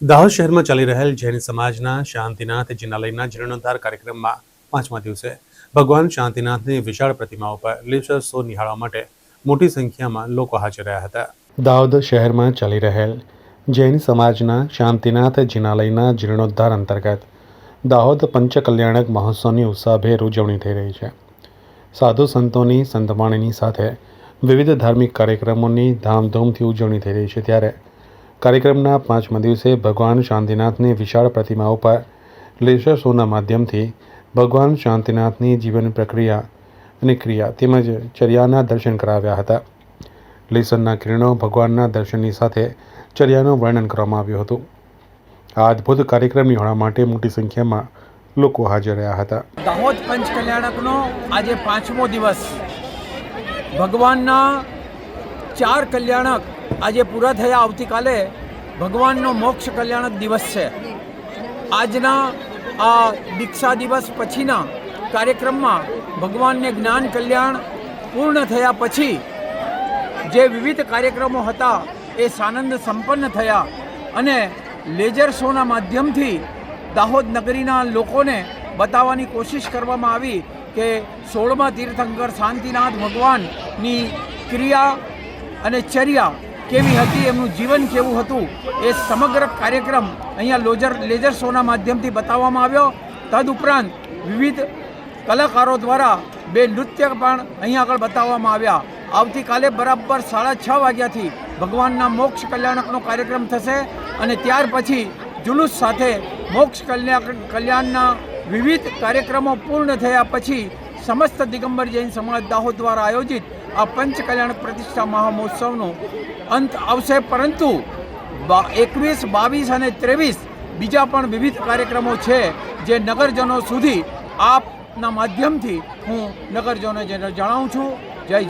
દાહોદ શહેરમાં ચાલી રહેલ જૈન સમાજના શાંતિનાથ જિનાલયના જીર્ણોદ્ધાર કાર્યક્રમમાં પાંચમા દિવસે ભગવાન શાંતિનાથની વિશાળ પ્રતિમા ઉપર લેસર નિહાળવા માટે મોટી સંખ્યામાં લોકો હાજર રહ્યા હતા. દાહોદ શહેરમાં ચાલી રહેલ જૈન સમાજના શાંતિનાથ જિનાલયના જીર્ણોદ્ધાર અંતર્ગત દાહોદ પંચકલ્યાણક મહોત્સવની ઉત્સાહભેર ઉજવણી થઈ રહી છે. સાધુ સંતોની સંતવાણીની સાથે વિવિધ ધાર્મિક કાર્યક્રમોની ધામધૂમથી ઉજવણી થઈ રહી છે ત્યારે કાર્યક્રમના પાંચમા દિવસે ભગવાન શાંતિનાથની વિશાળ પ્રતિમા ઉપર લેસર શોના માધ્યમથી ભગવાન શાંતિનાથની જીવન પ્રક્રિયા અને ક્રિયા તેમજ ચર્યાના દર્શન કરાવ્યા હતા. લેસરના કિરણો ભગવાનના દર્શનની સાથે ચર્યાનું વર્ણન કરવામાં આવ્યું હતું. આ અદ્ભુત કાર્યક્રમ નિહાળવા માટે મોટી સંખ્યામાં લોકો હાજર રહ્યા હતા. દાહોદ પંચ કલ્યાણકનો આજે પાંચમો દિવસ. ભગવાનના ચાર કલ્યાણક આજે પૂરા થયા આવતીકાલે ભગવાનનો મોક્ષ કલ્યાણક દિવસ છે. આજના આ દીક્ષા દિવસ પછીના કાર્યક્રમમાં ભગવાનને જ્ઞાન કલ્યાણ પૂર્ણ થયા પછી જે વિવિધ કાર્યક્રમો હતા એ સાનંદ સંપન્ન થયા અને લેઝર શોના માધ્યમથી દાહોદ નગરીના લોકોને બતાવવાની કોશિશ કરવામાં આવી કે સોળમા તીર્થંકર શાંતિનાથ ભગવાનની ક્રિયા અને ચર્યા કેવી હતી, એમનું જીવન કેવું હતું, એ સમગ્ર કાર્યક્રમ અહીંયા લોજર લેઝર શોના માધ્યમથી બતાવવામાં આવ્યો. તદુપરાંત વિવિધ કલાકારો દ્વારા બે નૃત્ય પણ અહીંયા આગળ બતાવવામાં આવ્યા. આવતીકાલે બરાબર સાડા છ વાગ્યાથી ભગવાનના મોક્ષ કલ્યાણકનો કાર્યક્રમ થશે અને ત્યાર પછી જુલુસ સાથે મોક્ષ કલ્યાણ કલ્યાણના વિવિધ કાર્યક્રમો પૂર્ણ થયા પછી સમસ્ત દિગંબર જૈન સમાજ દાહોદ દ્વારા આયોજિત આ પંચ કલ્યાણક પ્રતિષ્ઠા મહામહોત્સવનો અંત આવશે, પરંતુ એકવીસ, બાવીસ અને ત્રેવીસ બીજા પણ વિવિધ કાર્યક્રમો છે જે નગરજનો સુધી આપના માધ્યમથી હું નગરજનોને જણાવું છું.